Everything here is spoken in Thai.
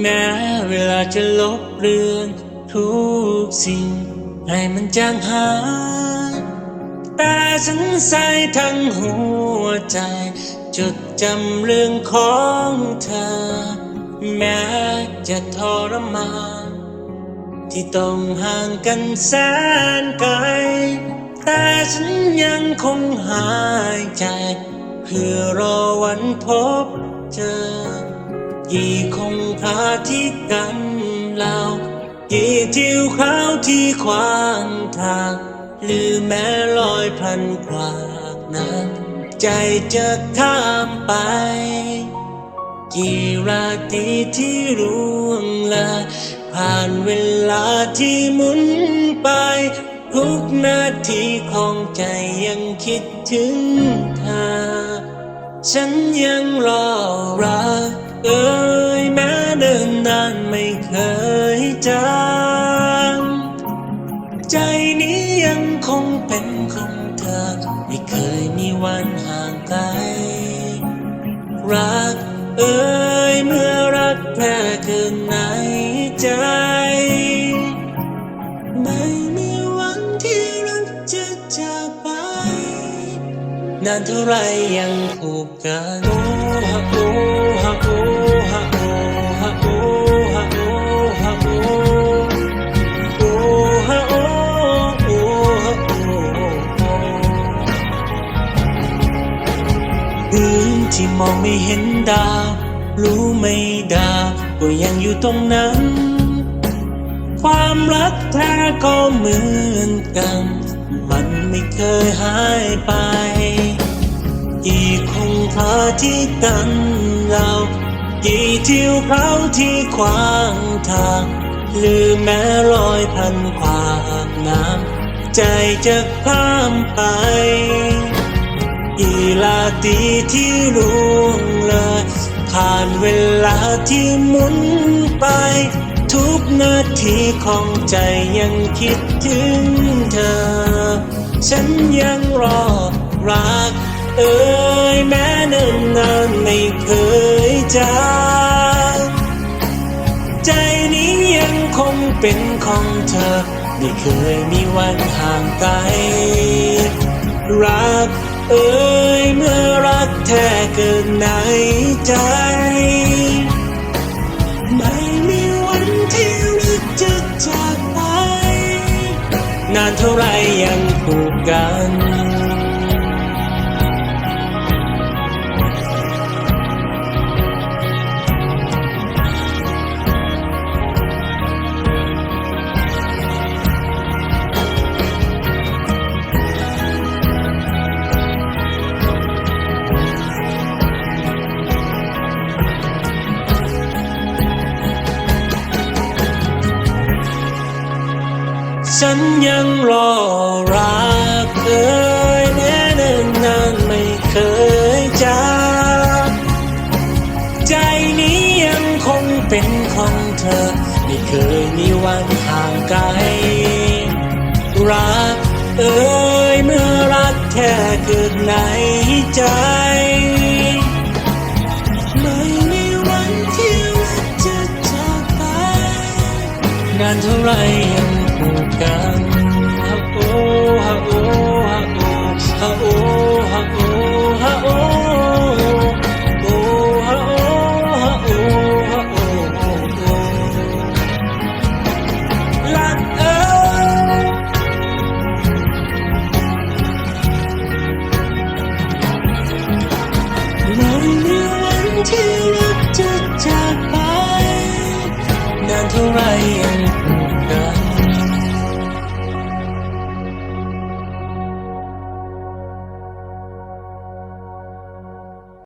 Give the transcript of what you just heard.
แม้เวลาจะลบเลือนทุกสิ่ง ให้มันจางหายแต่ฉันใส่ทั้งหัวใจ จดจำเรื่องของเธอ แม้จะทรมานที่ต้องห่างกันแสนไกล แต่ฉันยังคงหายใจ เพื่อรอวันพบเจอ กี่คงคาที่กันเรากี่ทิวเขาที่ขวางทางหรือแม้ลอยพลันขวากนั้นใจจะข้ามไป กี่ราตรีที่ร่วงลยผ่านเวลาที่หมุนไป ทุกนาทีของใจยังคิดถึงเธอฉันยังรอรัก เอ่ยแม้เดินนานไม่เคยจางใจนี้ยังคงเป็นของเธอ ไม่เคยมีวันห่างไกล รักเอ่ยเมื่อรักแท้เกินไหนใจ ไม่มีวันที่รักจะจากไป นานเท่าไรยังผูกกันโอ้ฮะโอ้ มองไม่เห็นดาว รู้ไม่ดาวก็ยังอยู่ตรงนั้น ความรักแท้ก็เหมือนกัน มันไม่เคยหายไป กี่คงคาที่กันเรากี่เทิวเขาที่ขวางทางหรือแม้รอยพันขวากน้ำใจจะข้ามไปาตรีที่ร่วงเลยผ่านเวลาที่หมุนไป ทุกนาทีของใจยังคิดถึงเธอ ฉันยังรอรัก เอ่ยแม้เนิ่นนานไม่เคยจางใจนี้ยังคงเป็นของเธอ ไม่เคยมีวันห่างไกลรัก เอ่ยเมื่อรักแท้เกินไหนใจ ไม่มีวันที่รักจะจากไป นานเท่าไรยังผูกกัน ฉันยังรอรักเอ่ยแม้เนิ่นนานไม่เคยจากใจนี้ยังคงเป็นของเธอ ไม่เคยมีวันห่างไกล รักเอ่ยเมื่อรักแค่เกิดในใจไม่มีวันที่รักจะจากไปนานเท่าไรยัง กันฮะโอฮะโอฮะโอฮะโอฮะโอฮะโอโอฮะโอฮะโอฮะโอโอโอ้รักเอ้ยไม่มีวันที่รักจะจากไปนานเท่าไรยัง